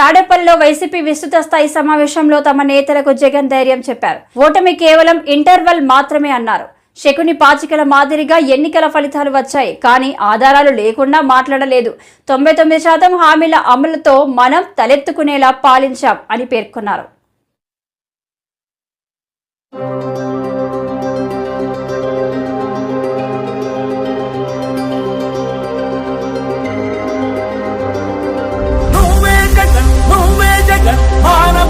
తాడేపల్లిలో వైసీపీ విస్తృత స్థాయి సమావేశంలో తమ నేతలకు జగన్ ధైర్యం చెప్పారు. ఓటమి కేవలం ఇంటర్వెల్ మాత్రమే అన్నారు. శకుని పాచికల మాదిరిగా ఎన్నికల ఫలితాలు వచ్చాయి. కానీ ఆధారాలు లేకుండా మాట్లాడలేదు. తొంభై తొమ్మిది శాతం హామీల అమలుతో మనం తలెత్తుకునేలా పాలించాం అని పేర్కొన్నారు.